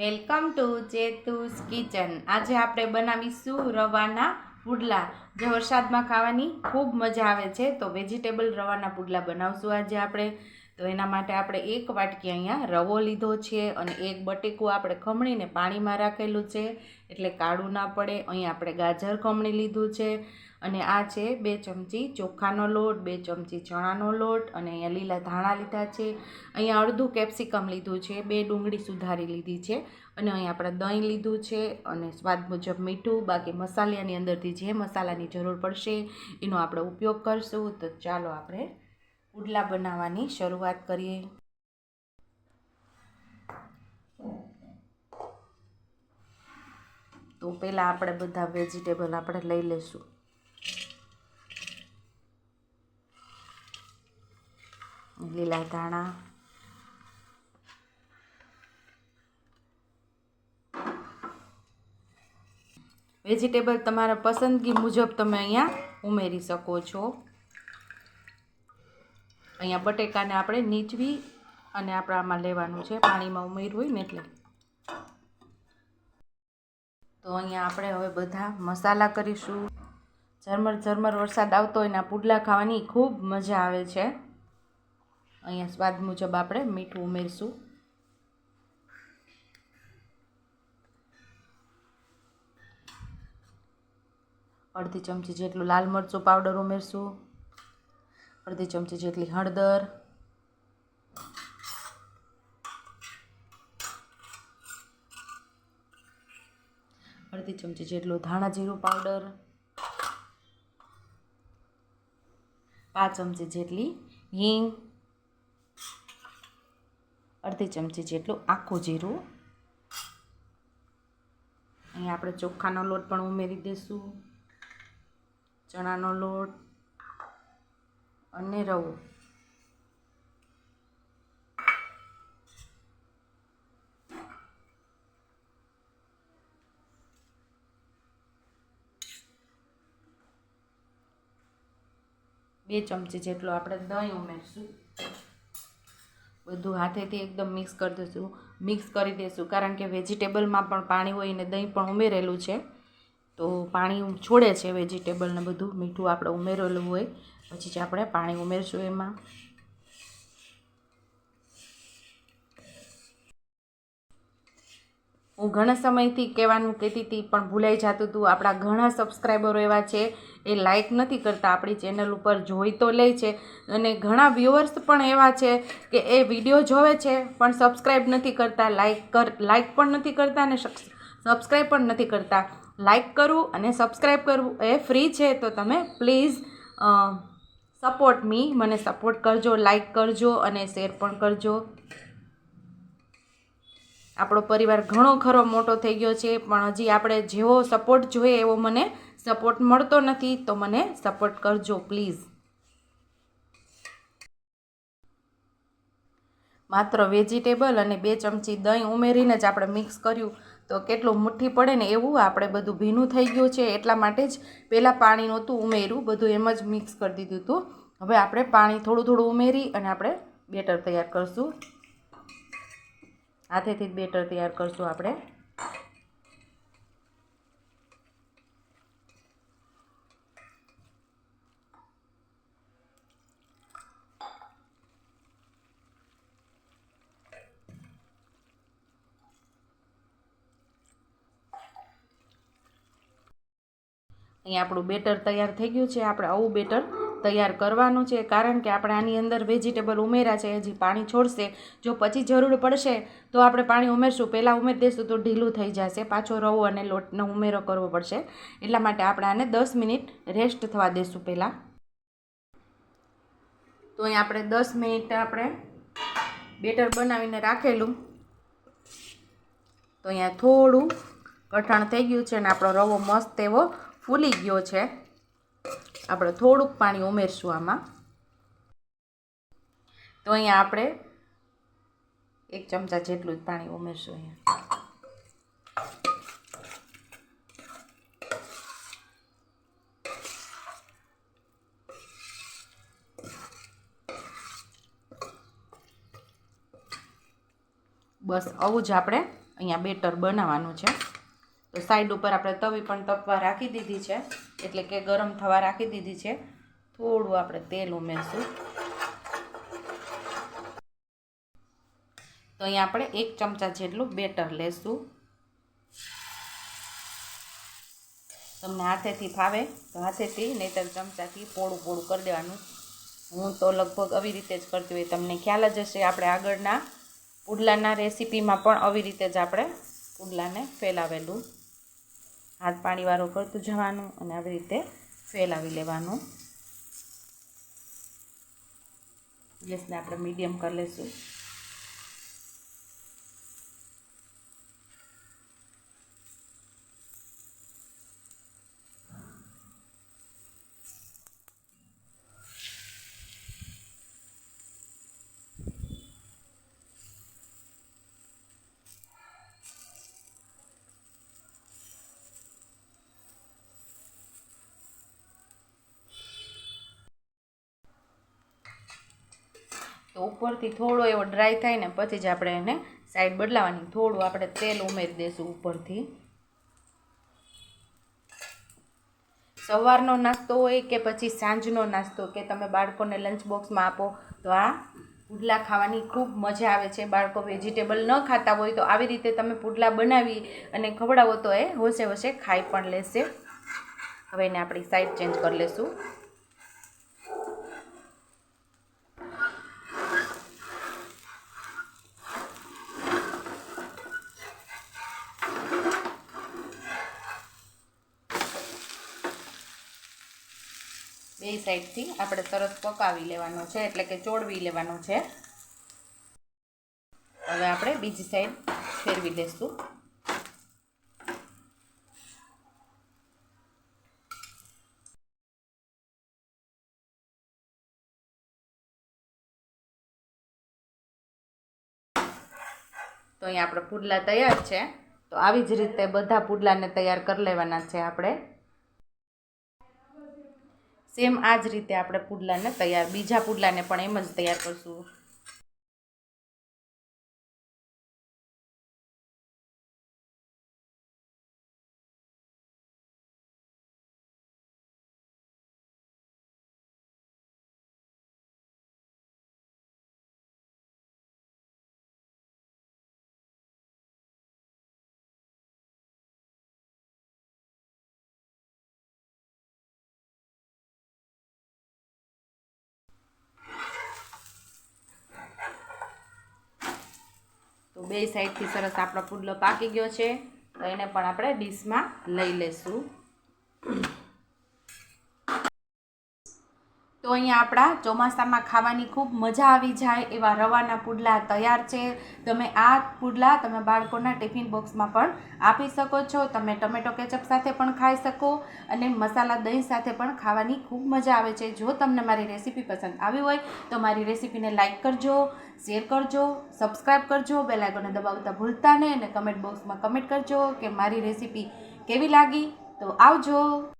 Welcome to ચેતુસ kitchen. આજે આપણે બનાવીશું રવાના પુડલા. જે વરસાદમાં ખાવાની ખૂબ મજા આવે છે, તો વેજીટેબલ રવાના પુડલા બનાવશું આજે આપણે. તો એના માટે આપણે એક વાટકી અહીંયા રવો લીધો છે અને એક બટેકું આપણે ખમણીને પાણીમાં રાખેલું છે. એટલે કાળું ના પડે, અહીંયા આપણે ગાજર ખમણી લીધું છે. અને આ છે બે ચમચી ચોખાનો લોટ, બે ચમચી ચણાનો લોટ અને અહીંયા લીલા ધાણા લીધા છે. અહીંયા અડધું કેપ્સિકમ લીધું છે, બે ડુંગળી સુધારી લીધી છે અને અહીં આપણે દહીં લીધું છે અને સ્વાદ મુજબ મીઠું, બાકી મસાલાની અંદરથી જે મસાલાની જરૂર પડશે એનો આપણે ઉપયોગ કરશું. તો ચાલો આપણે પુડલા બનાવવાની શરૂઆત કરીએ. તો પહેલાં આપણે બધા વેજીટેબલ આપણે લઈ લઈશું. લીલા ધાણા. વેજીટેબલ તમારા પસંદગી મુજબ તમે અહીંયા ઉમેરી શકો છો. અહીંયા બટેકાને આપણે નીચવી અને આપણે આમાં લેવાનું છે. પાણીમાં ઉમેરવું હોય ને એટલે. તો અહીંયા આપણે હવે બધા મસાલા કરીશું. ઝરમર ઝરમર વરસાદ આવતો હોય ને પુડલા ખાવાની ખૂબ મજા આવે છે. અહીંયા સ્વાદ મુજબ આપણે મીઠું ઉમેરશું. અડધી ચમચી જેટલું લાલ મરચું પાવડર ઉમેરશું. અડધી ચમચી જેટલી હળદર. અડધી ચમચી જેટલું ધાણા જીરું પાવડર. પાંચ ચમચી જેટલી હિંગ. અડધી ચમચી જેટલું આખું જીરું. અહીં આપણે ચોખાનો લોટ પણ ઉમેરી દઈશું. ચણાનો લોટ અને રવો. બે ચમચી જેટલું આપણે દહીં ઉમેરશું. બધું હાથેથી એકદમ મિક્સ કરી દઈશું મિક્સ કરી દઈશું કારણ કે વેજીટેબલમાં પણ પાણી હોય ને દહીં પણ ઉમેરેલું છે. તો પાણી છોડે છે વેજીટેબલને બધું, મીઠું આપણે ઉમેરેલું હોય, પછી જ આપણે પાણી ઉમેરશું એમાં. હું ઘણા સમયથી કહેવાનું કહેતી હતી, પણ ભૂલાઈ જતું હતું. આપણા ઘણા સબસ્ક્રાઈબરો એવા છે, એ લાઇક નથી કરતા. આપણી ચેનલ ઉપર જોઈ તો લે છે. અને ઘણા વ્યૂઅર્સ પણ એવા છે કે એ વીડિયો જોવે છે, પણ સબસ્ક્રાઈબ નથી કરતા. લાઇક કર લાઇક પણ નથી કરતા અને સબસ્ક્રાઈબ પણ નથી કરતા. લાઇક કરવું અને સબસ્ક્રાઈબ કરવું એ ફ્રી છે, તો તમે પ્લીઝ સપોર્ટ મી મને સપોર્ટ કરજો લાઇક કરજો અને શેર પણ કરજો. આપણો પરિવાર ઘણો ખરો મોટો થઈ ગયો છે, પણ હજી આપણે જેવો સપોર્ટ જોઈએ એવો મને સપોર્ટ મળતો નથી, તો મને સપોર્ટ કરજો પ્લીઝ માત્ર વેજીટેબલ અને બે ચમચી દહીં ઉમેરીને જ આપણે મિક્સ કર્યું. તો કેટલું મુઠ્ઠી પડે ને એવું આપણે બધું ભીનું થઈ ગયું છે, એટલા માટે જ પહેલાં પાણી નહોતું ઉમેર્યું, બધું એમ જ મિક્સ કરી દીધું હતું. હવે આપણે પાણી થોડું થોડું ઉમેરી અને આપણે બેટર તૈયાર કરશું. હાથેથી જ બેટર તૈયાર કરશું આપણે. અહીંયા આપણું બેટર તૈયાર થઈ ગયું છે. આપણે આવું બેટર તૈયાર કરવાનું છે. કારણ કે આપણે આની અંદર વેજીટેબલ ઉમેર્યા છે, હજી પાણી છોડશે. જો પછી જરૂર પડશે, તો આપણે પાણી ઉમેરશું. પહેલાં ઉમેરી દઈશું તો ઢીલું થઈ જશે. પાછો રવો અને લોટનો ઉમેરો કરવો પડશે. એટલા માટે આપણે આને દસ મિનિટ રેસ્ટ થવા દઈશું પહેલાં. તો અહીં આપણે દસ મિનિટ આપણે બેટર બનાવીને રાખેલું. તો અહીંયા થોડું કઠણ થઈ ગયું છે અને આપણો રવો મસ્ત એવો ફૂલી ગયો છે. આપણે થોડુંક પાણી ઉમેરશું આમાં. તો અહીંયા આપણે એક ચમચા જેટલું જ પાણી ઉમેરશું અહીંયા. બસ આવું જ આપણે અહીંયા બેટર બનાવવાનું છે. સાઈડ ઉપર આપણે તવી પણ તપવા રાખી દીધી છે. એટલે કે ગરમ થવા રાખી દીધી છે. થોડું આપણે તેલ ઉમેરશું. તો અહીંયા આપણે એક ચમચા જેટલું બેટર લેશું. તમને હાથેથી ફાવે તો હાથેથી, નહીંતર ચમચાથી પોળું પોળું કરી દેવાનું. હું તો લગભગ આવી રીતે જ કરતી હોય. તમને ખ્યાલ જ હશે આપણે આગળના પુડલાના રેસીપીમાં પણ આવી રીતે જ આપણે પુડલાને ફેલાવેલું. હાથ પાણીવાળું કરતું જવાનું અને આવી રીતે ફેલાવી લેવાનું. ગેસને આપણે મીડિયમ કરી લઈશું. તો ઉપરથી થોડો એવો ડ્રાય થાય ને પછી જ આપણે એને સાઈડ બદલાવાની. થોડું આપણે તેલ ઉમેરી દઈશું ઉપરથી. સવારનો નાસ્તો હોય કે પછી સાંજનો નાસ્તો કે તમે બાળકોને લંચ બોક્સમાં આપો તો આ પુડલા ખાવાની ખૂબ મજા આવે છે. બાળકો વેજીટેબલ ન ખાતા હોય તો આવી રીતે તમે પુડલા બનાવી અને ખવડાવો તો એ હોશે હોશે ખાઈ પણ લેશે. હવે એને આપણી સાઈડ ચેન્જ કરી લેશું. બે સાઈડથી આપણે સરસ પકાવી લેવાનો છે, એટલે કે ચોળવી લેવાનો છે. હવે આપણે બીજી સાઈડ ફેરવી લઈશું તો અહીંયા આપણે પુડલા તૈયાર છે. તો આવી જ રીતે બધા પુડલાને તૈયાર કરી લેવાના છે આપણે. સેમ આ જ રીતે આપણે પુડલાને તૈયાર બીજા પુડલાને પણ એમ જ તૈયાર કરશું. બે સાઈડથી સરસ આપણો પુડલો પાકી ગયો છે, તો એને પણ આપણે ડીશમાં લઈ લેશું. તો અહીંયા આપણા ચોમાસામાં ખાવાની ખૂબ મજા આવી જાય એવા રવાના પુડલા તૈયાર છે. તમે આ પુડલા તમે બાળકોના ટિફિન બોક્સમાં પણ આપી શકો છો. તમે ટમેટો કેચઅપ સાથે પણ ખાઈ શકો અને મસાલા દહીં સાથે પણ ખાવાની ખૂબ મજા આવે છે. જો તમને મારી રેસીપી પસંદ આવી હોય તો મારી રેસીપીને લાઇક કરજો, શેર કરજો સબસ્ક્રાઈબ કરજો બેલાઇકોને દબાવતા ભૂલતા નહીં અને કમેન્ટ બોક્સમાં કમેન્ટ કરજો કે મારી રેસીપી કેવી લાગી. તો આવજો.